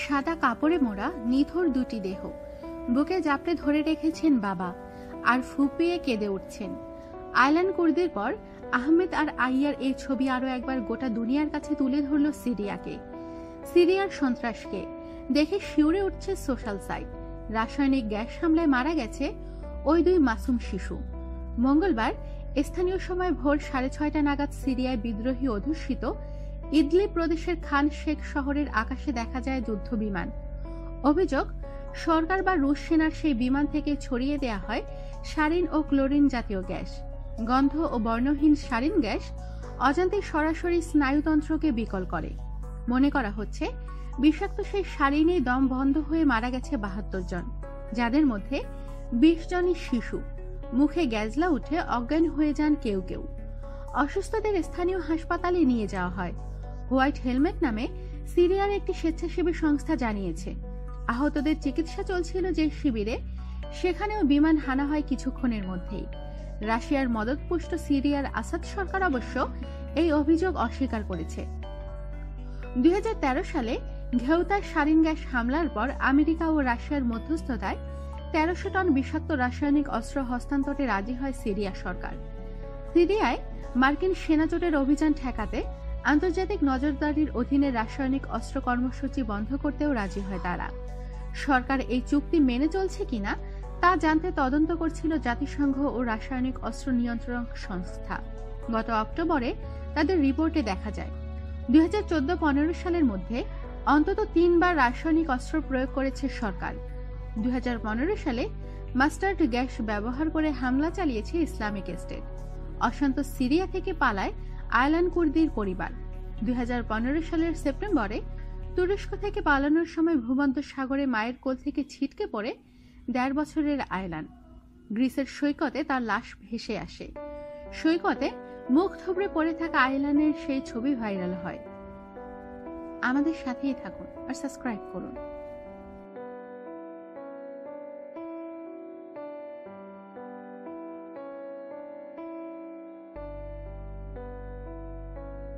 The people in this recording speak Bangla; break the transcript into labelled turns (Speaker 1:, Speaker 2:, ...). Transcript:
Speaker 1: সাদা কাপড়ে মোড়া নিথর দুটি দেহ। বুকে জাপড়ে ধরে রেখেছেন বাবা, আর ফুপিয়ে কেঁদে উঠছেন। আয়লান কুর্দির পর আহমেদ আর আইয়ার এই ছবি আরও একবার গোটা দুনিয়ার কাছে তুলে ধরল সিরিয়াকে। সিরিয়ার সন্ত্রাসকে দেখে শিউরে উঠছে সোশ্যাল সাইট। রাসায়নিক গ্যাস হামলায় মারা গেছে ওই দুই মাসুম শিশু। মঙ্গলবার স্থানীয় সময় ভোর সাড়ে ছয়টা নাগাদ সিরিয়ায় বিদ্রোহী অধ্যুষিত ইদলি প্রদেশের খান শেখ শহরের আকাশে দেখা যায় যুদ্ধ বিমান অভিযোগ, সরকার বা রুশ সেনার সেই বিমান থেকে ছড়িয়ে দেয়া হয় সারিন ও ক্লোরিন জাতীয় গ্যাস। গন্ধ ও বর্ণহীন সারিন গ্যাস অজান্তে সরাসরি স্নায়ুতন্ত্রকে বিকল করে। মনে করা হচ্ছে, বিষাক্ত সেই সারিনে দম বন্ধ হয়ে মারা গেছে বাহাত্তর জন। যাদের মধ্যে বিশ জনই শিশু। মুখে গ্যাজলা উঠে অজ্ঞান হয়ে যান কেউ কেউ। অসুস্থদের স্থানীয় হাসপাতালে নিয়ে যাওয়া হয়। হোয়াইট হেলমেট নামে সিরিয়ার একটি স্বেচ্ছাসেবী সংস্থা জানিয়েছে। আহতদের চিকিৎসা চলছিল যে শিবিরে, সেখানেও বিমান হানা হয় কিছুক্ষণের মধ্যেই। রাশিয়ার মদতপুষ্ট সিরিয়ার আসাদ সরকার অবশ্য এই অভিযোগ অস্বীকার করেছে। দুই হাজার তেরো সালে ঘেউতার সারিন গ্যাস হামলার পর আমেরিকা ও রাশিয়ার মধ্যস্থতায় তেরোশো টন বিষাক্ত রাসায়নিক অস্ত্র হস্তান্তরে রাজি হয় সিরিয়া সরকার। সিরিয়ায় মার্কিন সেনাজোটের অভিযান ঠেকাতে আন্তর্জাতিক নজরদারির অধীনে রাসায়নিক অস্ত্র কর্মসূচি বন্ধ করতেও রাজি হয় তারা। সরকার এই চুক্তি মেনে চলছে কিনা, তা জানতে তদন্ত করছিল জাতিসংঘ ও রাসায়নিক অস্ত্র নিয়ন্ত্রণ সংস্থা। গত অক্টোবরে তাদের রিপোর্টে দেখা যায়, দুই হাজার চোদ্দ পনেরো সালের মধ্যে অন্তত তিনবার রাসায়নিক অস্ত্র প্রয়োগ করেছে সরকার। দুই হাজার পনেরো সালে মাস্টার্ড গ্যাস ব্যবহার করে হামলা চালিয়েছে ইসলামিক স্টেট। অশান্ত সিরিয়া থেকে পালায় আয়লান কুর্দির পরিবার। দু হাজার পনেরো সালের সেপ্টেম্বরে তুরস্ক থেকে পালানোর সময় ভূমন্ত সাগরে মায়ের কোল থেকে ছিটকে পড়ে দেড় বছরের আয়লান। গ্রিসের সৈকতে তার লাশ ভেসে আসে। সৈকতে মুখ থুবড়ে পড়ে থাকা আয়লানের সেই ছবি ভাইরাল হয়। আমাদের সাথেই থাকুন আর সাবস্ক্রাইব করুন।